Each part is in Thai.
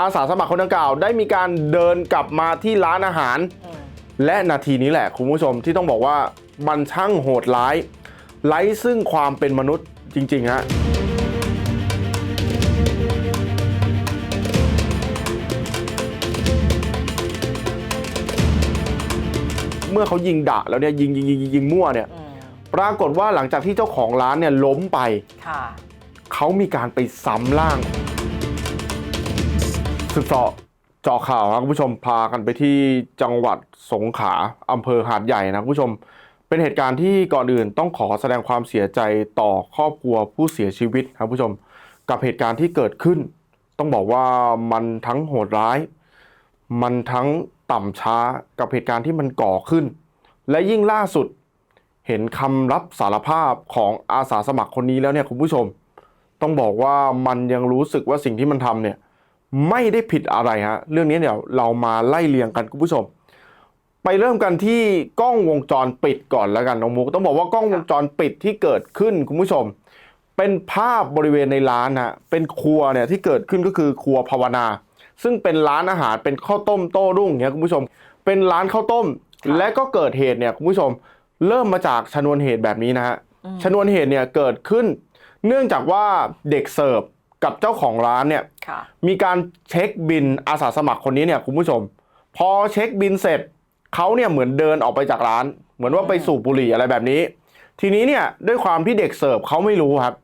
อาสาสมัครคนดังกล่าวได้มีการเดินกลับมาที่ร้านอาหารอืมและนาทีนี้แหละคุณผู้ชมที่ต้องบอกว่ามันช่างโหดร้าย ไร้ซึ่งความเป็นมนุษย์จริง ๆ ฮะเมื่อเขายิงดะแล้วเนี่ยยิงยิงยิงยิงยิงมั่วเนี่ยอืมปรากฏว่าหลังจากที่เจ้าของร้านเนี่ยล้มไปค่ะเขามีการไปซ้ำล่าง สืบเสาะเจาะข่าวครับคุณผู้ชมพากันไปที่จังหวัดสงขลาอำเภอหาดใหญ่นะคุณผู้ชม เป็นเหตุการณ์ที่ก่อนอื่นต้องขอแสดงความเสียใจต่อครอบครัวผู้เสียชีวิตครับคุณผู้ชม กับเหตุการณ์ที่เกิดขึ้น ต้องบอกว่ามันทั้งโหดร้าย มันทั้งต่ำช้ากับเหตุการณ์ที่มันก่อขึ้น และยิ่งล่าสุดเห็นคำรับสารภาพของอาสาสมัครคนนี้แล้วเนี่ยคุณผู้ชม ต้องบอกว่ามันยังรู้สึกว่าสิ่งที่มันทำเนี่ย ไม่ได้ผิดอะไรฮะเรื่องนี้เดี๋ยวเรามาไล่เรียงกันคุณผู้ชม ไปเริ่มกันที่กล้องวงจรปิดก่อนแล้วกันน้องมุกต้องบอกว่ากล้องวงจรปิดที่เกิดขึ้นคุณผู้ชม เป็นภาพบริเวณในร้านฮะเป็นครัวเนี่ยที่เกิดขึ้นก็คือครัวภาวนา ซึ่งเป็นร้านอาหารเป็นข้าวต้มโต้รุ่งเนี่ยคุณผู้ชม เป็นร้านข้าวต้มค่ะและก็เกิดเหตุเนี่ยคุณผู้ชม เริ่มมาจากชนวนเหตุแบบนี้นะฮะอืมชนวนเหตุเนี่ยเกิดขึ้น เนื่องจากว่าเด็กเสิร์ฟกับเจ้าของร้านเนี่ยค่ะ มีการเช็คบินอาสาสมัครคนนี้เนี่ยคุณผู้ชม พอเช็คบินเสร็จเขาเนี่ยเหมือนเดินออกไปจากร้าน เหมือนว่าไปสูบบุหรี่อะไรแบบนี้ ทีนี้เนี่ยด้วยความที่เด็กเสิร์ฟเขาไม่รู้ครับ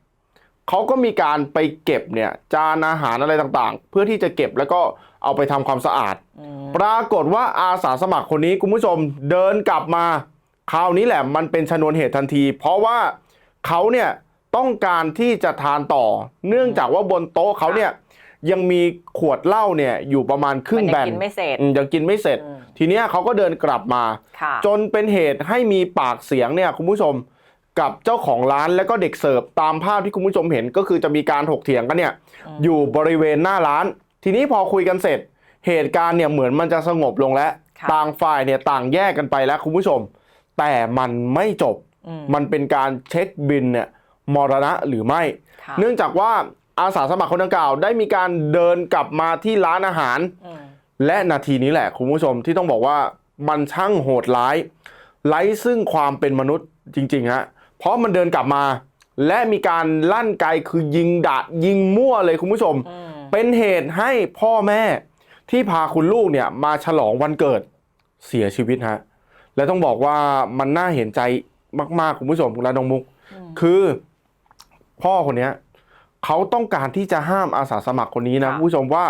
เขาก็มีการไปเก็บเนี่ยจานอาหารอะไรต่างๆ เพื่อที่จะเก็บแล้วก็เอาไปทำความสะอาดอืมปรากฏว่าอาสาสมัครคนนี้คุณผู้ชมเดินกลับมาคราวนี้แหละมันเป็นชนวนเหตุทันที เพราะว่าเขาเนี่ยต้องการที่จะทานต่อ เนื่องจากว่าบนโต๊ะเขาเนี่ย ยังมีขวดเหล้าเนี่ยอยู่ประมาณครึ่งมันแบยังนกินไม่เสร็จอืมยังกินไม่เสร็จ อืมทีเนี้ยเขาก็เดินกลับมา ค่ะ จนเป็นเหตุให้มีปากเสียงเนี่ยคุณผู้ชมกับเจ้าของร้านและก็เด็กเสิร์ฟตามภาพที่คุณผู้ชมเห็นก็คือจะมีการถกเถียงกันเนี่ยอืมอยู่บริเวณหน้าร้าน ทีนี้พอคุยกันเสร็จ เหตุการณ์เนี่ยเหมือนมันจะสงบลงแล้ว ค่ะ ต่างฝ่ายเนี่ยต่างแยกกันไปแล้วคุณผู้ชม แต่มันไม่จบ อืมมันเป็นการเช็คบินเนี่ยมรณะหรือไม่ ค่ะ เนื่องจากว่า อาสาสมัครคนดังกล่าว ได้มีการเดินกลับมาที่ร้านอาหารอืมและนาทีนี้แหละคุณผู้ชมที่ต้องบอกว่ามันช่างโหดร้าย ไร้ซึ่งความเป็นมนุษย์จริงๆฮะเพราะมันเดินกลับมา และมีการลั่นไกคือยิงดะยิงมั่วเลยคุณผู้ชมอืมเป็นเหตุให้พ่อแม่ที่พาคุณลูกเนี่ยมาฉลองวันเกิดเสียชีวิตฮะและต้องบอกว่ามันน่าเห็นใจมากๆคุณผู้ชมคุณและน้องมุกอืมคือ พ่อคนเนี้ย เขาต้องการที่จะห้ามอาสาสมัครคนนี้นะค่ะคุณผู้ชมว่า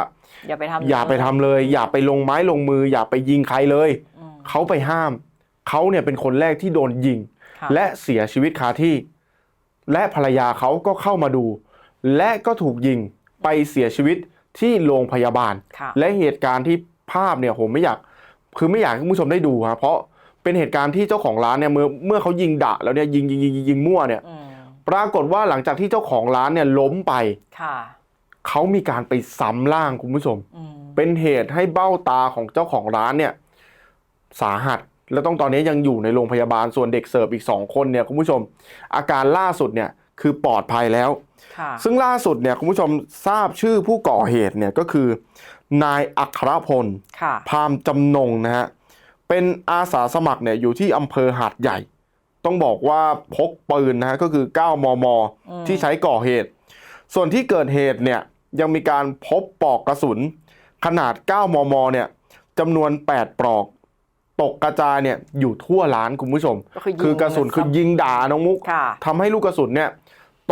อย่าไปทำอย่าไปทำเลย อย่าไปลงไม้ลงมือ อย่าไปยิงใครเลย อืมเขาไปห้าม เขาเนี่ยเป็นคนแรกที่โดนยิง ค่ะและเสียชีวิตคาที่ และภรรยาเขาก็เข้ามาดู และก็ถูกยิงไปเสียชีวิตที่โรงพยาบาล ค่ะและเหตุการณ์ที่ภาพเนี่ยผมไม่อยากคือไม่อยากให้คุณผู้ชมได้ดูฮะเพราะเป็นเหตุการณ์ที่เจ้าของร้านเนี่ยเมื่อเมื่อเขายิงดะแล้วเนี่ยยิงยิงยิงยิงยิงมั่วเนี่ย อืม ปรากฏว่าหลังจากที่เจ้าของร้านเนี่ยล้มไปค่ะเขามีการไปซ้ำล่างคุณผู้ชม อืมเป็นเหตุให้เบ้าตาของเจ้าของร้านเนี่ยสาหัส แล้วต้องตอนนี้ยังอยู่ในโรงพยาบาลส่วนเด็กเสิร์ฟอีก 2 คนเนี่ยคุณผู้ชม อาการล่าสุดเนี่ยคือปลอดภัยแล้ว ค่ะซึ่งล่าสุดเนี่ยคุณผู้ชมทราบชื่อผู้ก่อเหตุเนี่ยก็คือนายอัครพล ค่ะพามจำนงนะฮะ เป็นอาสาสมัครเนี่ยอยู่ที่อำเภอหาดใหญ่ ต้องบอกว่าพกปืนนะฮะก็คือ 9มมอืมที่ใช้ก่อเหตุ ส่วนที่เกิดเหตุเนี่ยยังมีการพบปลอกกระสุน ขนาด 9 มม เนี่ยจำนวน 8 ปลอก ตกกระจายเนี่ยอยู่ทั่วร้านคุณผู้ชมก็คือยิงคือกระสุนคือยิงด่าน้องมุกค่ะทำให้ลูกกระสุนเนี่ย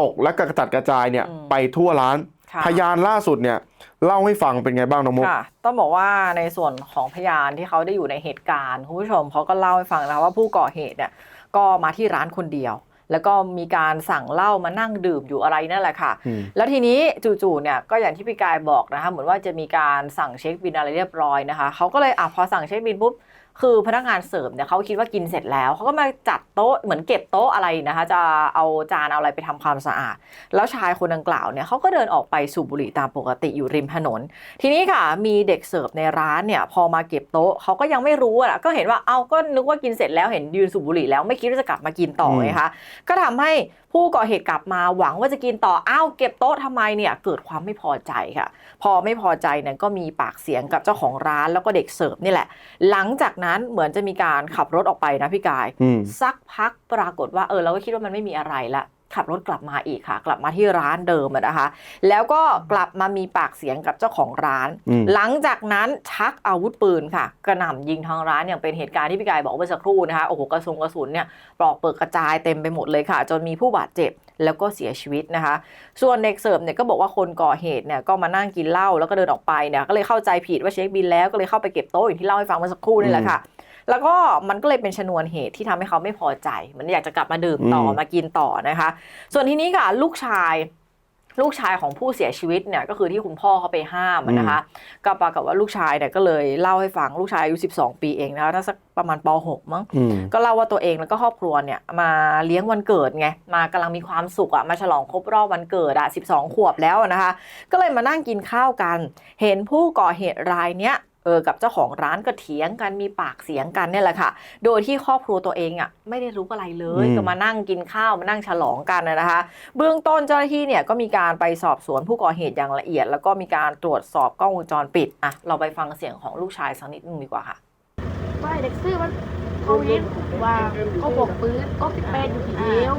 ตกและกระจัดกระจายเนี่ยอืมไปทั่วร้านค่ะพยานล่าสุดเนี่ยเล่าให้ฟังเป็นไงบ้างน้องมุกค่ะต้องบอกว่าในส่วนของพยานที่เขาได้อยู่ในเหตุการณ์คุณผู้ชมเขาก็เล่าให้ฟังนะว่าผู้ก่อเหตุเนี่ย ก็มาที่ร้านคนเดียว แล้วก็มีการสั่งเหล้ามานั่งดื่มอยู่อะไรนั่นแหละค่ะอืมแล้วทีนี้จู่ๆเนี่ยก็อย่างที่พี่กายบอกนะคะเหมือนว่าจะมีการสั่งเช็คบินอะไรเรียบร้อยนะคะเขาก็เลยอะพอสั่งเช็คบินปุ๊บ คือพนักงานเสิร์ฟเนี่ยเขาคิดว่ากินเสร็จแล้วเขาก็มาจัดโต๊ะเหมือนเก็บโต๊ะอะไรนะคะ จะเอาจานเอาอะไรไปทำความสะอาด แล้วชายคนดังกล่าวเนี่ยเขาก็เดินออกไปสูบบุหรี่ตามปกติอยู่ริมถนน ทีนี้ค่ะมีเด็กเสิร์ฟในร้านเนี่ยพอมาเก็บโต๊ะเขาก็ยังไม่รู้อะก็เห็นว่าเอาก็นึกว่ากินเสร็จแล้วเห็นยืนสูบบุหรี่แล้วไม่คิดว่าจะกลับมากินต่อไงคะก็ทำให้ ผู้ผู้ก่อเหตุกลับมาหวังว่าจะกินต่ออ้าวเก็บโต๊ะทำไมเนี่ยเกิดความไม่พอใจค่ะ พอไม่พอใจเนี่ยก็มีปากเสียงกับเจ้าของร้านแล้วก็เด็กเสิร์ฟนี่แหละ หลังจากนั้นเหมือนจะมีการขับรถออกไปนะพี่กายอืมสักพักปรากฏว่าเออเราก็คิดว่ามันไม่มีอะไรละ ขับรถกลับมาอีกค่ะ กลับมาที่ร้านเดิมอะนะคะ แล้วก็กลับมามีปากเสียงกับเจ้าของร้านอืมหลังจากนั้นชักอาวุธปืนค่ะ กระหน่ำยิงทางร้านอย่างเป็นเหตุการณ์ที่พี่กายบอกเมื่อสักครู่นะคะโอ้โหกระสุนกระสุนเนี่ยปลอกเปิดกระจายเต็มไปหมดเลยค่ะ จนมีผู้บาดเจ็บแล้วก็เสียชีวิตนะคะ ส่วนเด็กเสิร์ฟเนี่ยก็บอกว่าคนก่อเหตุเนี่ยก็มานั่งกินเหล้าแล้วก็เดินออกไปเนี่ยก็เลยเข้าใจผิดว่าเช็คบินแล้วก็เลยเข้าไปเก็บโต๊ะอย่างที่เล่าให้ฟังเมื่อสักครู่นี่แหละค่ะ แล้วก็มันก็เลยเป็นชนวนเหตุที่ทำให้เขาไม่พอใจเหมันอยากจะกลับมาดื่มต่ออืมมากินต่อนะคะ ส่วนทีนี้ค่ะลูกชายลูกชายของผู้เสียชีวิตเนี่ยก็คือที่คุณพ่อเขาไปห้ามอะนะคะก็ปรากฏว่าลูกชายเนี่ยก็เลยเล่าให้ฟังลูกชายอายุ12 ปีเองนะคะน่าสักประมาณป .6 มั้งอืมก็เล่าว่าตัวเองแล้วก็ครอบครัวเนี่ยมาเลี้ยงวันเกิดไงมากำลังมีความสุขอะมาฉลองครบรอบวันเกิดอะ12 ขวบแล้วอะนะคะ ก็เลยมานั่งกินข้าวกัน เห็นผู้ก่อเหตุรายเนี้ย เออกับเจ้าของร้านก็เถียงกันมีปากเสียงกันเนี่ยแหละค่ะ โดยที่ครอบครัวตัวเองอะไม่ได้รู้อะไรเลยอืมก็มานั่งกินข้าวมานั่งฉลองกันนะนะคะ เบื้องต้นเจ้าหน้าที่เนี่ยก็มีการไปสอบสวนผู้ก่อเหตุอย่างละเอียด แล้วก็มีการตรวจสอบกล้องวงจรปิดอะเราไปฟังเสียงของลูกชายสักนิดนึงดีกว่าค่ะไม่เด็กซื้อมันเขาเย็นว่าเขาบอกปืนก็ติดเป็นอยู่ที่เอว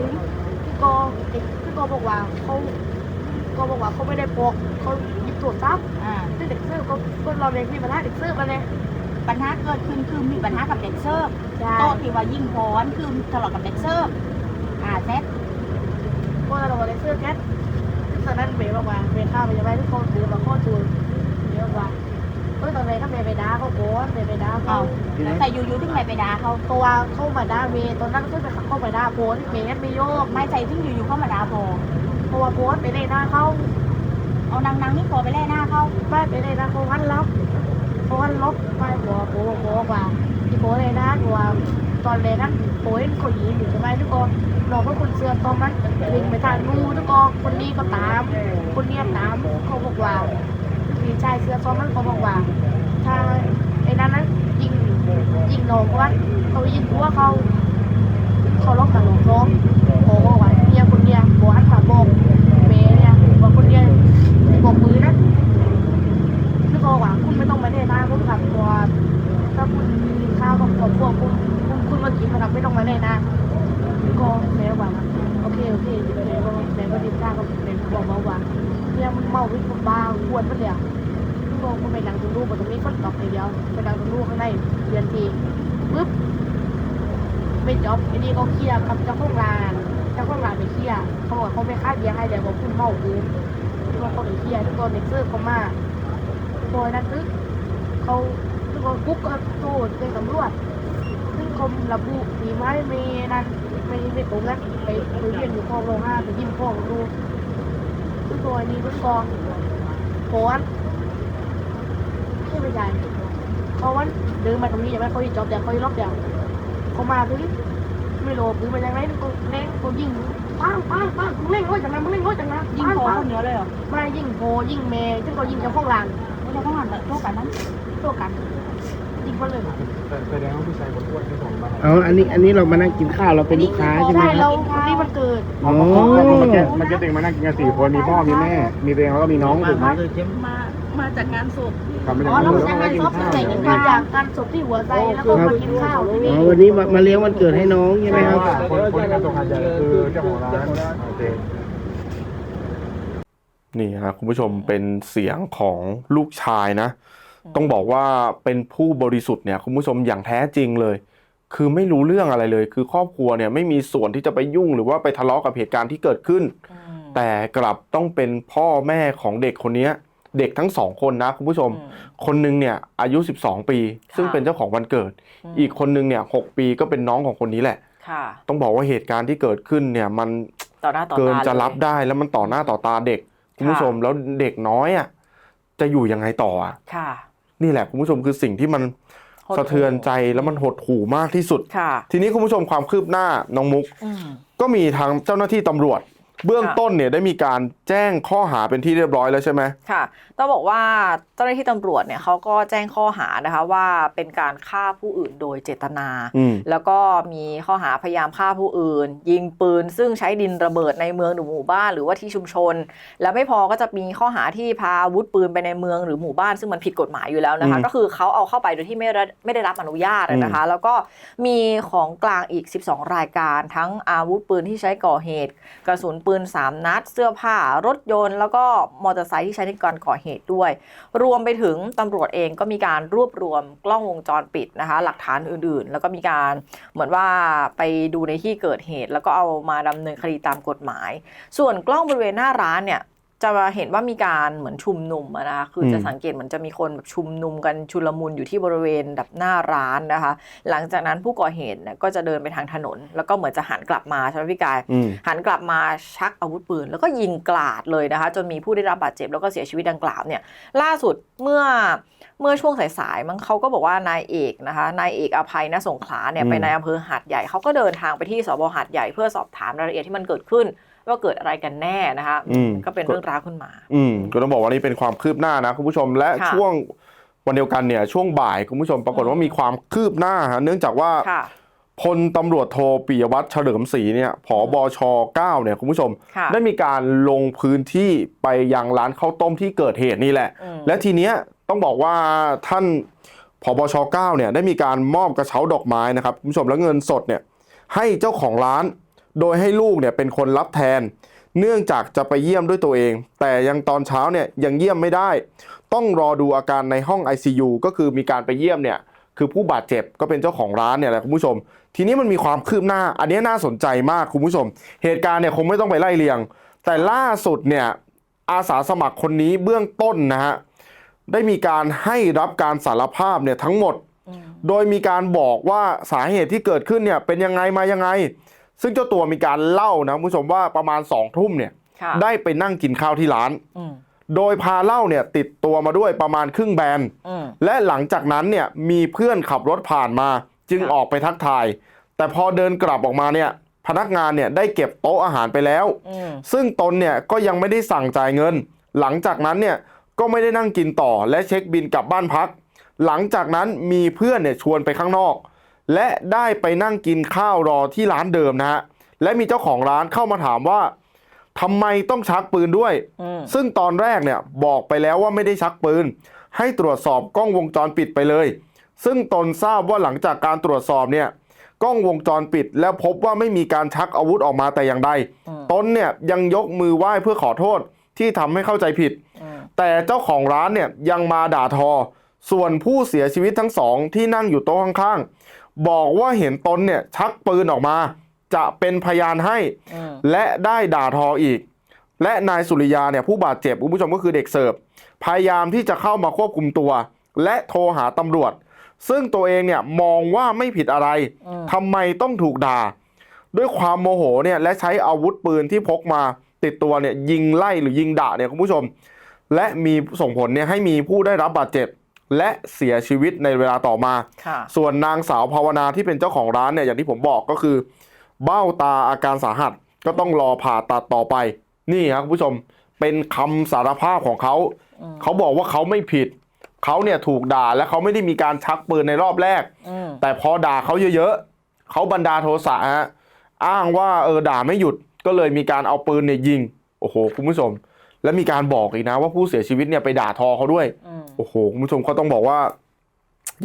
พี่กอเด็กพี่กอบอกว่าเขา ก็บอกว่าเขาไม่ได้พกเขาหยิบตรวจซับอ่าซึ่งเด็กซื้อก็ก็เราเรียนมีปัญหาเด็กซื้อมาเลยปัญหาเกิดขึ้นคือมีปัญหากับเด็กเสิร์ฟใช่โต๊ะที่ว่ายิ่งพรคือทะเลาะกับเด็กเสิร์ฟอ่าเซ็ตก็เราบอกเด็กซื้อแก๊สซึ่งตอนนั้นเมย์บอกว่าเมย์ข้าวไปยังไงทุกคนถือมาข้อจูนเมย์บอกว่าเฮ้ยตอนเมย์ก็เมย์ไปด่าเขาโกรธเมย์ไปด่าเขาเอาแต่อยู่ๆที่ใครไปด่าเขาตัวเข้ามาด่าเมย์ตอนนั้นก็ไปเข้ามาด่าโพสเมย์ไม่โยกไม่ใช่ที่อยู่ๆเข้ามาด่าพอ เพราะว่าโพสไปในหน้าเขาเอานางๆนี่พอไปแล่หน้าเขาไม่ไปในหน้าเขาหันลับเขาหันลบไปหัวโพโพว่าที่โพในหน้าตัวตอนแรกนั้นโพเห็นคนยืนอยู่ใช่ไหมทุกคนเราก็คนเสื้อตอนนั้นวิ่งไปทางนู้นทุกคนคนนี้ก็ตาม คนเนี้ยตามเขาบอกว่าพี่ชายเสื้อซ้อมนั้นเขาบอกว่าถ้าไอ้นั้นนั้นยิงยิงน้องว่าเขายิงหัวเขาเขาล็อกกับหลงซ้อมโอ้บอกว่าเนี่ยคนเนี้ยบอกหันขาบอกเมย์เนี่ยบอกคนเนี้ยบอกมือนะคือบอกว่าคุณไม่ต้องมาเล่นนะคุณขับตัวถ้าคุณกินข้าวกับครอบครัวคุณคุณคุณมากินนะครับไม่ต้องมาเล่นนะก็แม่ว่าโอเคโอเคแม่ก็แม่ก็ดิ้นข้าวก็แม่บอกมาว่าเนี่ยมันเมาวิ่งบ้าควรมันเนี่ย โมงก็ไปนั่งตรงรูปตรงนี้คนตอกอย่างเดียวไปนั่งตรงรูปข้างในเรียนทีปึ๊บ ไม่จบไอ้นี่เขาเคลียร์กับเจ้าของร้านเจ้าของร้านไปเคลียร์เขาบอกเขาไม่ค่าเบียร์ให้แต่บอกคุณเมาคืนทุกคนไปเคลียร์ทุกคนเด็กเสิร์ฟเขามาโดยนั้นตึ๊กเขาทุกคนกุ๊กก็โทษเป็นตำรวจซึ่งเขาระบุมีไหมมีนั่นไม่ไม่ตรงนั้นไปไปเรียนอยู่คลองโรงห้าไปยิ้มคลองดูทุกคนนี้ทุกกองโพสไม่เป็นไรเพราะว่าเดินมาตรงนี้อยังไม่เขาจอบเดี๋ยวเขาล็อกเดี๋ยวเขามาตรงนี้ ไม่โลปืนมาจากไหนก็เล่งก็ยิงปังปังปังมึงเล่งร้อยจากนั้นมึงเล่งร้อยจากนั้นยิ่งพอคนเดียวเลยเหรอไม่ยิงโพยิงเมย์ซึ่งก็ยิงจากห้องลานไม่ใช่ต้องหันโต๊ะกันนั้นตัวกันยิงคนเลยแสดงว่าผู้ชายคนอ้วนที่ผมมาอ๋ออันนี้อันนี้เรามานั่งกินข้าวเราเป็นลูกค้าใช่ไหมใช่คเรารับคนนี้มันเกิดอ๋อมันจะมันจะเด็กมานั่งกินกันสี่คนมีพ่อมีแม่ มีตัวเองแล้วก็มีน้องถูกไหม มามาจากงานศพทำไม่ได้อ๋อเราแล้วจะก็งานกินศพข้าวใส่กันมามาจากการศพที่หัวใจแล้วก็มากินข้าวที่อ๋นี่อวันนี้มามาเลี้ยงวันเกิดให้น้องใช่ไหมครับว่าคนคนที่ทำตรงหาดใหญ่คือเจ้าของร้านโอเค นี่ฮะคุณผู้ชมเป็นเสียงของลูกชายนะ ต้องบอกว่าเป็นผู้บริสุทธิ์เนี่ยคุณผู้ชมอย่างแท้จริงเลย คือไม่รู้เรื่องอะไรเลย คือครอบครัวเนี่ยไม่มีส่วนที่จะไปยุ่งหรือว่าไปทะเลาะกับเหตุการณ์ที่เกิดขึ้นอืมแต่กลับต้องเป็นพ่อแม่ของเด็กคนเนี้ย เด็กทั้งสองคนนะคุณผู้ชมอืมคนหนึงเนี่ยอายุ 12 ปี ซึ่งค่ะเป็นเจ้าของวันเกิดอืมอีกคนหนึงเนี่ยหกปีก็เป็นน้องของคนนี้แหละค่ะต้องบอกว่าเหตุการณ์ที่เกิดขึ้นเนี่ยมันต่อหน้าต่อตาเกินจะลยรับได้แล้วมันต่อหน้าต่อตาเด็กคุณผู้ชมแล้วเด็กน้อยอะจะอยู่ยังไงต่ออะค่ะนี่แหละคุณผู้ชมคือสิ่งที่มันหดหู่สะเทือนใจแล้วมันหดหู่มากที่สุดค่ะทีนี้คุณผู้ชมความคืบหน้าน้องมุกอืมก็มีทางเจ้าหน้าที่ตำรวจ เบื้องต้นเนี่ยได้มีการแจ้งข้อหาเป็นที่เรียบร้อยแล้วใช่ไหมค่ะต้องบอกว่าเจ้าหน้าที่ตำรวจเนี่ยเขาก็แจ้งข้อหานะคะว่าเป็นการฆ่าผู้อื่นโดยเจตนาอืมแล้วก็มีข้อหาพยายามฆ่าผู้อื่น ยิงปืน ซึ่งใช้ดินระเบิดในเมืองหรือหมู่บ้านหรือว่าที่ชุมชน แล้วไม่พอก็จะมีข้อหาที่พาอาวุธปืนไปในเมืองหรือหมู่บ้าน ซึ่งมันผิดกฎหมายอยู่แล้วนะคะอืมก็คือเขาเอาเข้าไปโดยที่ไม่ได้ไม่ได้รับอนุญาตอะนะคะ แล้วก็มีของกลางอีก 12 รายการ ทั้งอาวุธปืนที่ใช้ก่อเหตุกระสุนปืน 3 นัด เสื้อผ้ารถยนต์ แล้วก็มอเตอร์ไซค์ที่ใช้ในการก่อเหตุด้วย รวมไปถึงตำรวจเองก็มีการรวบรวมกล้องวงจรปิดนะคะ หลักฐานอื่นๆ แล้วก็มีการเหมือนว่าไปดูในที่เกิดเหตุ แล้วก็เอามาดำเนินคดีตามกฎหมาย ส่วนกล้องบริเวณหน้าร้านเนี่ย จะเห็นว่ามีการเหมือนชุมนุมอะนะคะคืออมจะสังเกตเหมือนจะมีคนแบบชุมนุมกันชุลมุนอยู่ที่บริเวณแบบหน้าร้านนะคะ หลังจากนั้นผู้ก่อเหตุเนี่ยก็จะเดินไปทางถนน แล้วก็เหมือนจะหันกลับมาใช่ไหมพี่กายอืมหันกลับมาชักอาวุธปืน แล้วก็ยิงกลาดเลยนะคะ จนมีผู้ได้รับบาดเจ็บแล้วก็เสียชีวิตดังกล่าวเนี่ยล่าสุดเมื่อเมื่อช่วงสายๆมั้งเขาก็บอกว่านายเอกนะคะนายเอกอภัยณสงขลาเนี่ยอืมไปในอำเภอหาดใหญ่เขาก็เดินทางไปที่สบหาดใหญ่เพื่อสอบถามรายละเอียดที่มันเกิดขึ้น ว่าเกิดอะไรกันแน่นะคะอืมก็เป็นเรื่องราวขึ้นมา อืมก็ต้องบอกว่านี่เป็นความคืบหน้านะคุณผู้ชมและค่ะช่วงวันเดียวกันเนี่ยช่วงบ่ายคุณผู้ชมปรากฏว่ามีความคืบหน้าฮะเนื่องจากว่าค่ะพลตำรวจโทปิยวัฒน์เฉลิมศรีเนี่ยผอบช9เนี่ยคุณผู้ชมค่ะได้มีการลงพื้นที่ไปยังร้านข้าวต้มที่เกิดเหตุนี่แหละอืมและทีเนี้ยต้องบอกว่าท่านผบช9เนี่ยได้มีการมอบกระเช้าดอกไม้นะครับคุณผู้ชมแล้วเงินสดเนี่ยให้เจ้าของร้าน โดยให้ลูกเนี่ยเป็นคนรับแทน เนื่องจากจะไปเยี่ยมด้วยตัวเอง แต่ยังตอนเช้าเนี่ยยังเยี่ยมไม่ได้ ต้องรอดูอาการในห้อง ICU ก็คือมีการไปเยี่ยมเนี่ยคือผู้บาดเจ็บก็เป็นเจ้าของร้านเนี่ยแหละคุณผู้ชม ทีนี้มันมีความคืบหน้า อันนี้น่าสนใจมากคุณผู้ชม เหตุการณ์เนี่ยคงไม่ต้องไปไล่เรียง แต่ล่าสุดเนี่ยอาสาสมัครคนนี้เบื้องต้นนะฮะได้มีการให้รับการสารภาพเนี่ยทั้งหมด โดยมีการบอกว่าสาเหตุที่เกิดขึ้นเนี่ยเป็นยังไงมายังไง ซึ่งเจ้าตัวมีการเล่านะคุณผู้ชมว่าประมาณสองทุ่มเนี่ย ค่ะได้ไปนั่งกินข้าวที่ร้าน อืมโดยพาเหล้าเนี่ยติดตัวมาด้วยประมาณครึ่งแบน อืม และหลังจากนั้นเนี่ยมีเพื่อนขับรถผ่านมา จึงค่ะออกไปทักทาย แต่พอเดินกลับออกมาเนี่ยพนักงานเนี่ยได้เก็บโต๊ะอาหารไปแล้ว อืมซึ่งตนเนี่ยก็ยังไม่ได้สั่งจ่ายเงิน หลังจากนั้นเนี่ยก็ไม่ได้นั่งกินต่อและเช็คบินกลับบ้านพัก หลังจากนั้นมีเพื่อนเนี่ยชวนไปข้างนอก และได้ไปนั่งกินข้าวรอที่ร้านเดิมนะฮะและมีเจ้าของร้านเข้ามาถามว่าทำไมต้องชักปืนด้วย อืมซึ่งตอนแรกเนี่ยบอกไปแล้วว่าไม่ได้ชักปืน ให้ตรวจสอบกล้องวงจรปิดไปเลย ซึ่งตนทราบว่าหลังจากการตรวจสอบเนี่ยกล้องวงจรปิด แล้วพบว่าไม่มีการชักอาวุธออกมาแต่อย่างใด อืมตนเนี่ยยังยกมือไหว้เพื่อขอโทษที่ทำให้เข้าใจผิด อืมแต่เจ้าของร้านเนี่ยยังมาด่าทอ ส่วนผู้เสียชีวิตทั้งสองที่นั่งอยู่โต๊ะข้างๆ บอกว่าเห็นตนเนี่ยชักปืนออกมา จะเป็นพยานให้อืมและได้ด่าทออีก และนายสุริยาเนี่ยผู้บาดเจ็บคุณผู้ชมก็คือเด็กเสิร์ฟพยายามที่จะเข้ามาควบคุมตัว และโทรหาตำรวจ ซึ่งตัวเองเนี่ยมองว่าไม่ผิดอะไรอืมทำไมต้องถูกด่า ด้วยความโมโหเนี่ยและใช้อาวุธปืนที่พกมาติดตัวเนี่ยยิงไล่หรือยิงด่าเนี่ยคุณผู้ชม และมีส่งผลเนี่ยให้มีผู้ได้รับบาดเจ็บ และเสียชีวิตในเวลาต่อมาค่ะส่วนนางสาวภาวนาที่เป็นเจ้าของร้านเนี่ยอย่างที่ผมบอกก็คือ เบ้าตาอาการสาหัสก็ต้องรอผ่าตัดต่อไป นี่ครับคุณผู้ชมเป็นคำสารภาพของเขาอืมเขาบอกว่าเขาไม่ผิด เขาเนี่ยถูกด่าและเขาไม่ได้มีการชักปืนในรอบแรกอืมแต่พอด่าเขาเยอะๆเขาบันดาลโทสะฮะอ้างว่าเออด่าไม่หยุดก็เลยมีการเอาปืนเนี่ยยิง โอ้โหคุณผู้ชม และมีการบอกอีกนะว่าผู้เสียชีวิตเนี่ยไปด่าทอเขาด้วยอืมโอ้โหคุณผู้ชมก็ต้องบอกว่า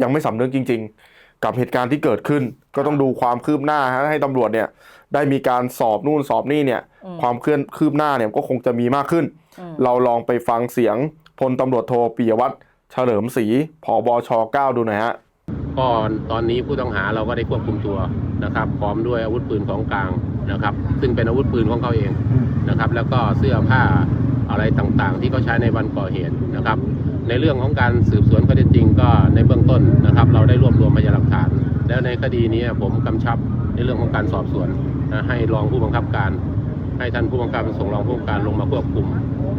ยังไม่สำนึกจริง ๆ กับเหตุการณ์ที่เกิดขึ้น ก็ต้องดูความคืบหน้าฮะให้ตำรวจเนี่ย ได้มีการสอบนู่นสอบนี่เนี่ยอืมความเคลื่อนคืบหน้าเนี่ยก็คงจะมีมากขึ้นอืมเราลองไปฟังเสียงพลตำรวจโทปิยวัฒน์เฉลิมศรีผบช9ดูหน่อยฮะก็ตอนนี้ผู้ต้องหาเราก็ได้ควบคุมตัวนะครับ พร้อมด้วยอาวุธปืนของกลางนะครับ ซึ่งเป็นอาวุธปืนของเขาเองนะครับ แล้วก็เสื้อผ้า อะไรต่างๆ ที่เขาใช้ในวันก่อเหตุนะครับ ในเรื่องของการสืบสวนข้อเท็จจริงก็ในเบื้องต้นนะครับ เราได้รวบรวมพยานหลักฐาน แล้วในคดีนี้ผมกำชับในเรื่องของการสอบสวนนะให้รองผู้บังคับการ ให้ท่านผู้บังคับการส่งรองผู้บังคับการลงมาควบคุม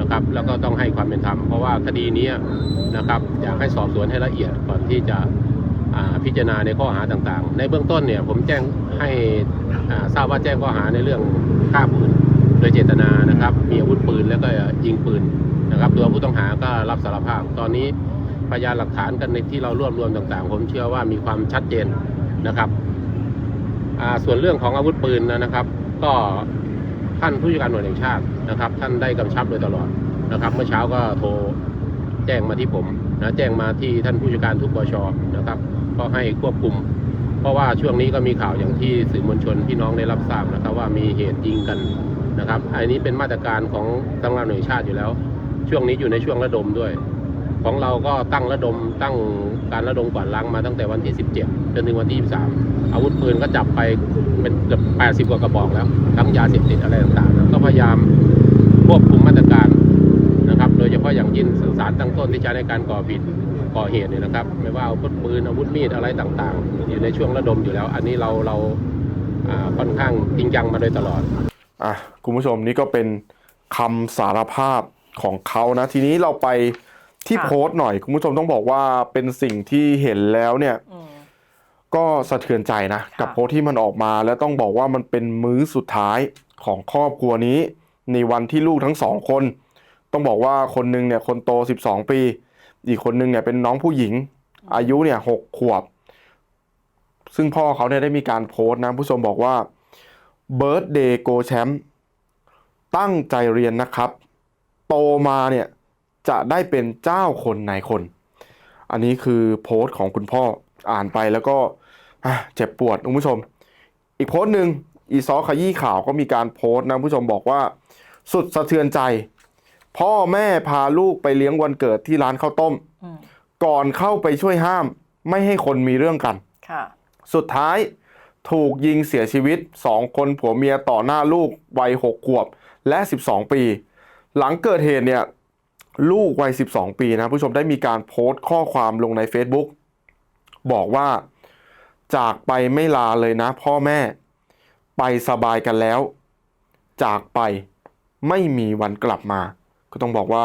นะครับ แล้วก็ต้องให้ความเป็นธรรมเพราะว่าคดีนี้นะครับอยากให้สอบสวนให้ละเอียดก่อนที่จะพิจารณาในข้อหาต่างๆ ในเบื้องต้นเนี่ยผมแจ้งให้ทราบว่าแจ้งข้อหาในเรื่องฆ่าผู้อื่น ดดยเจตนานะครับ มีอาวุธปืนแล้วก็ยิงปืนนะครับ ตัวผู้ต้องหาก็รับสารภาพ ตอนนี้พยานหลักฐานกันในที่เรารวบรวมต่างๆ ผมเชื่อว่ามีความชัดเจนนะครับอ่าส่วนเรื่องของอาวุธปืนนะครับ ก็ท่านผู้จัดการหน่วยแห่งชาตินะครับ ท่านได้กำชับโดยตลอดนะครับ เมื่อเช้าก็โทรแจ้งมาที่ผมนะแจ้งมาที่ท่านผู้จัดการทุกบชนะครับ ก็ให้ควบคุม เพราะว่าช่วงนี้ก็มีข่าวอย่างที่สื่อมวลชนพี่น้องได้รับทราบนะครับ ว่ามีเหตุยิงกัน นะครับ อันนี้เป็นมาตรการของทางงาหน่วยชาติอยู่แล้ว ช่วงนี้อยู่ในช่วงระดมด้วย ของเราก็ตั้งระดมตั้งการระดมกวาดล้างมาตั้งแต่วันที่ 17 จนถึงวันที่ 23 อาวุธปืนก็จับไปเป็นเกือบ80 กว่ากระบอกแล้ว ทั้งยาเสพติดอะไรต่างๆ ก็พยายามควบคุมมาตรการนะครับ โดยเฉพาะอย่างยิ่งสารตั้งต้นที่ใช้ในการก่อผิดก่อเหตุเนี่ยนะครับ ไม่ว่าอาวุธปืนอาวุธมีดอะไรต่างๆ อยู่ในช่วงระดมอยู่แล้ว อันนี้เราเราค่อนข้างจริงจังมาโดยตลอด อะคุณผู้ชมนี่ก็เป็นคำสารภาพของเขานะ ทีนี้เราไปที่ค่ะโพสต์หน่อย คุณผู้ชมต้องบอกว่าเป็นสิ่งที่เห็นแล้วเนี่ยอืมก็สะเทือนใจนะค่ะกับโพสต์ที่มันออกมา แล้วต้องบอกว่ามันเป็นมื้อสุดท้ายของครอบครัวนี้ ในวันที่ลูกทั้งสองคน ต้องบอกว่าคนหนึงเนี่ยคนโต 12 ปี อีกคนหนึงเนี่ยเป็นน้องผู้หญิง อายุเนี่ยหกขวบ ซึ่งพ่อเขาเนี่ยได้มีการโพสต์นะผู้ชมบอกว่า Birthday Go Champ ตั้งใจเรียนนะครับ โตมาเนี่ยจะได้เป็นเจ้าคนนายคน อันนี้คือโพสต์ของคุณพ่ออ่านไปแล้วก็อะเจ็บปวดคุณผู้ชม อีกโพสต์หนึ่งอีซอขยี้ข่าวก็มีการโพสต์นะผู้ชมบอกว่า สุดสะเทือนใจ พ่อแม่พาลูกไปเลี้ยงวันเกิดที่ร้านข้าวต้มอืมก่อนเข้าไปช่วยห้าม ไม่ให้คนมีเรื่องกันค่ะสุดท้าย ถูกยิงเสียชีวิต 2 คนผัวเมียต่อหน้าลูกวัย 6 ขวบและ 12 ปี หลังเกิดเหตุเนี่ยลูกวัย 12 ปีนะผู้ชมได้มีการโพสต์ข้อความลงใน Facebook บอกว่า จากไปไม่ลาเลยนะพ่อแม่ ไปสบายกันแล้ว จากไปไม่มีวันกลับมา ก็ต้องบอกว่า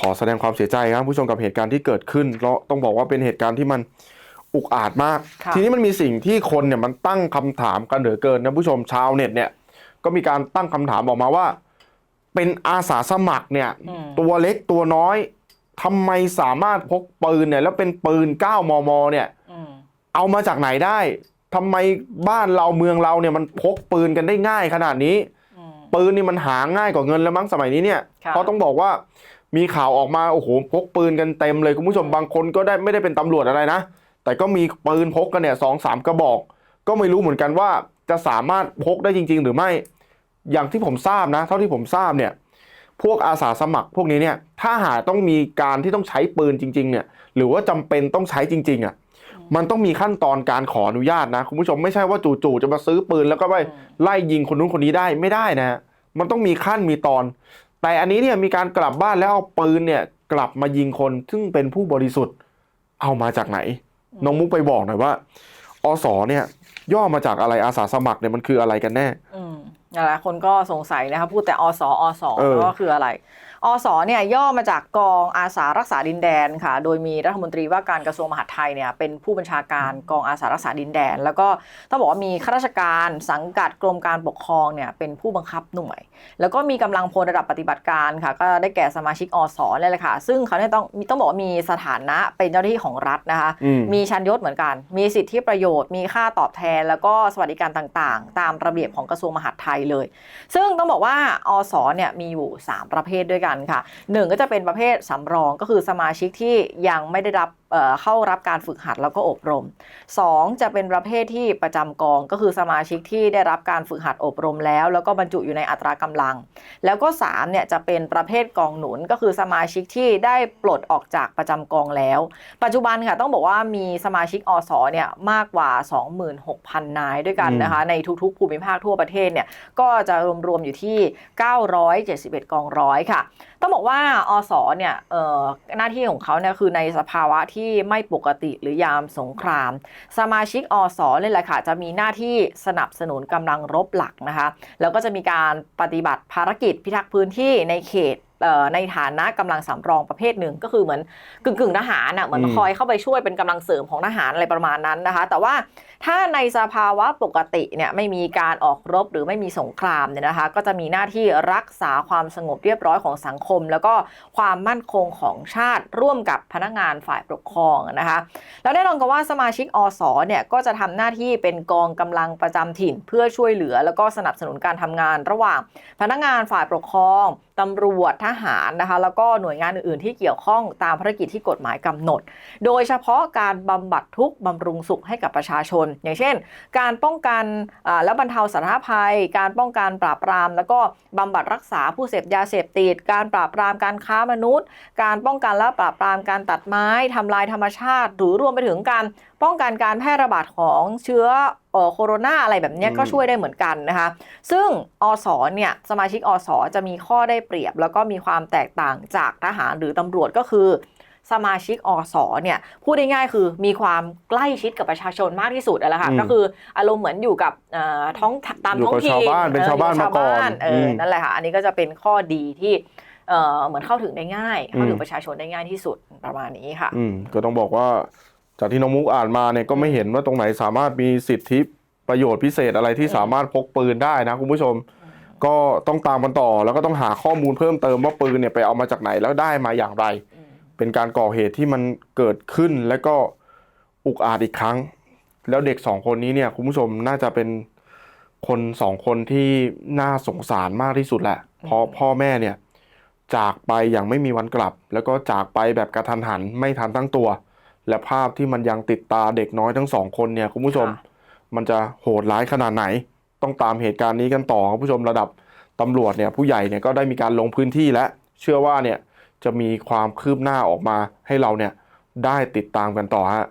ขอแสดงความเสียใจครับผู้ชมกับเหตุการณ์ที่เกิดขึ้นเพราะต้องบอกว่าเป็นเหตุการณ์ที่มัน อุกอาจมากค่ะทีนี้มันมีสิ่งที่คนเนี่ยมันตั้งคำถามกันเหลือเกินนะผู้ชมชาวเน็ตเนี่ยก็มีการตั้งคำถามออกมาว่า เป็นอาสาสมัครเนี่ยอืมตัวเล็กตัวน้อยทำไมสามารถพกปืนเนี่ยแล้วเป็นปืน 9 มม เนี่ยอืมเอามาจากไหนได้ทำไมบ้านเราเมืองเราเนี่ยมันพกปืนกันได้ง่ายขนาดนี้อืมปืนนี่มันหาง่ายกว่าเงินแล้วมั้งสมัยนี้เนี่ยค่ะเพราะต้องบอกว่ามีข่าวออกมาโอ้โหพกปืนกันเต็มเลยคุณผู้ชมบางคนก็ได้ไม่ได้เป็นตำรวจอะไรนะ แต่ก็มีปืนพกกันเนี่ยสองสามกระบอก ก็ไม่รู้เหมือนกันว่าจะสามารถพกได้จริง ๆ หรือไม่ อย่างที่ผมทราบนะ เท่าที่ผมทราบเนี่ยพวกอาสาสมัครพวกนี้เนี่ยถ้าหากต้องมีการที่ต้องใช้ปืนจริง ๆ เนี่ย หรือว่าจำเป็นต้องใช้จริง ๆอะมันต้องมีขั้นตอนการขออนุญาตนะ คุณผู้ชมไม่ใช่ว่าจู่ๆจะมาซื้อปืนแล้วก็ไปไล่ยิงคนนู้นคนนี้ได้ไม่ได้นะฮะมันต้องมีขั้นมีตอน แต่อันนี้เนี่ยมีการกลับบ้านแล้วเอาปืนเนี่ยกลับมายิงคนซึ่งเป็นผู้บริสุทธิ์เอามาจากไหน น้องมุกไปบอกหน่อยว่า อสเนี่ยย่อมาจากอะไรอาสาสมัครเนี่ยมันคืออะไรกันแน่ อืมนั่นแหละคนก็สงสัยนะคะพูดแต่อสอสเออก็คืออะไร อสเนี่ยย่อมาจากกองอาสารักษาดินแดนค่ะ โดยมีรัฐมนตรีว่าการกระทรวงมหาดไทยเนี่ยเป็นผู้บัญชาการกองอาสารักษาดินแดน แล้วก็ต้องบอกว่ามีข้าราชการสังกัดกรมการปกครองเนี่ยเป็นผู้บังคับหน่วย แล้วก็มีกำลังพลระดับปฏิบัติการค่ะ ก็ได้แก่สมาชิกอสนี่แหละค่ะ ซึ่งเขาเนี่ยต้องมีต้องบอกว่ามีสถานะเป็นเจ้าหน้าที่ของรัฐนะคะอืมมีชั้นยศเหมือนกัน มีสิทธิประโยชน์ มีค่าตอบแทน แล้วก็สวัสดิการต่างๆ ตามระเบียบของกระทรวงมหาดไทยเลย ซึ่งต้องบอกว่าอสเนี่ยมีอยู่ 3 ประเภทด้วยกันค่ะหนึ่งก็จะเป็นประเภทสำรองก็คือสมาชิกที่ยังไม่ได้รับเอ่อเข้ารับการฝึกหัดแล้วก็อบรม 2 จะเป็นประเภทที่ประจำกอง ก็คือสมาชิกที่ได้รับการฝึกหัดอบรมแล้ว แล้วก็บรรจุอยู่ในอัตรากำลัง แล้วก็3เนี่ยจะเป็นประเภทกองหนุน ก็คือสมาชิกที่ได้ปลดออกจากประจำกองแล้ว ปัจจุบันค่ะต้องบอกว่ามีสมาชิกอสเนี่ยมากกว่า 26,000 นายด้วยกันนะคะในทุกๆ ภูมิภาคทั่วประเทศเนี่ยก็จะรวมๆอยู่ที่ 971 กองร้อยค่ะต้องบอกว่าอสเนี่ยเอ่อหน้าที่ของเขาเนี่ยคือในสภาวะที่ไม่ปกติหรือยามสงคราม สมาชิกอสเลยแหละค่ะจะมีหน้าที่สนับสนุนกำลังรบหลักนะคะ แล้วก็จะมีการปฏิบัติภารกิจพิทักษ์พื้นที่ในเขตเอ่อในฐานะกำลังสำรองประเภทหนึ่งก็คือเหมือนกึ่งกึ่งๆทหารอะเหมือนอืมคอยเข้าไปช่วยเป็นกำลังเสริมของทหารอะไรประมาณนั้นนะคะ แต่ว่า ถ้าในสภาวะปกติเนี่ยไม่มีการออกรบหรือไม่มีสงครามเนี่ยนะคะ ก็จะมีหน้าที่รักษาความสงบเรียบร้อยของสังคม แล้วก็ความมั่นคงของชาติร่วมกับพนักงานฝ่ายปกครองนะคะ แล้วแน่นอนกันว่าสมาชิกอสเนี่ยก็จะทำหน้าที่เป็นกองกำลังประจำถิ่น เพื่อช่วยเหลือ แล้วก็สนับสนุนการทำงานระหว่าง พนักงานฝ่ายปกครองตำรวจทหารนะคะแล้วก็หน่วยงานอื่นๆ ที่เกี่ยวข้องตามภารกิจที่กฎหมายกำหนด โดยเฉพาะการบำบัดทุกข์บำรุงสุขให้กับประชาชนอย่างเช่น การป้องกันอ่าและบรรเทาสาธารณภัย การป้องกันปราบปราม แล้วก็บำบัดรักษาผู้เสพยาเสพติด การปราบปรามการค้ามนุษย์ การป้องกันและปราบปรามการตัดไม้ทำลายธรรมชาติ หรือรวมไปถึงการป้องกันการแพร่ระบาดของเชื้อเอ่อโคโรนาอะไรแบบเนี้ยอืมก็ช่วยได้เหมือนกันนะคะ ซึ่งอสเนี่ยสมาชิกอสจะมีข้อได้เปรียบ แล้วก็มีความแตกต่างจากทหารหรือตำรวจก็คือ สมาชิกอสเนี่ยพูดง่ายๆคือมีความใกล้ชิดกับประชาชนมากที่สุดอะแหละค่ะอืมก็คืออารมณ์เหมือนอยู่กับเอ่อท้องตามอยู่ท้องกับถิ่นชาวบ้านเป็นออชาวบ้านอยู่มาก่อนเอออมนั่นแหละค่ะอันนี้ก็จะเป็นข้อดีที่เอ่อเหมือนเข้าถึงได้ง่าย เข้าถึอืงมประชาชนได้ง่ายที่สุดประมาณนี้ค่ะอืมก็ต้องบอกว่าจากที่น้องมุกอ่านมาเนี่ยก็ไม่เห็นว่าตรงไหนสามารถมีสิทธิประโยชน์พิเศษอะไรที่อืมสามารถพกปืนได้นะคุณผู้ชม ก็ต้องตามกันต่อแล้วก็ต้องหาข้อมูลเพิ่มเติมว่าปืนเนี่ยไปเอามาจากไหนแล้วได้มาอย่างไรอืม เป็นการก่อเหตุที่มันเกิดขึ้นแล้วก็อุกอาจอีกครั้ง แล้วเด็กสองคนนี้เนี่ยคุณผู้ชมน่าจะเป็นคนสองคนที่น่าสงสารมากที่สุดแหละ เพราะพ่อแม่เนี่ยจากไปอย่างไม่มีวันกลับ แล้วก็จากไปแบบกระทันหันไม่ทันตั้งตัว และภาพที่มันยังติดตาเด็กน้อยทั้งสองคนเนี่ยคุณผู้ชมค่ะมันจะโหดร้ายขนาดไหน ต้องตามเหตุการณ์นี้กันต่อคุณผู้ชมระดับตำรวจเนี่ยผู้ใหญ่เนี่ยก็ได้มีการลงพื้นที่และเชื่อว่าเนี่ย จะมีความคืบหน้าออกมาให้เราเนี่ยได้ติดตามกันต่อฮะ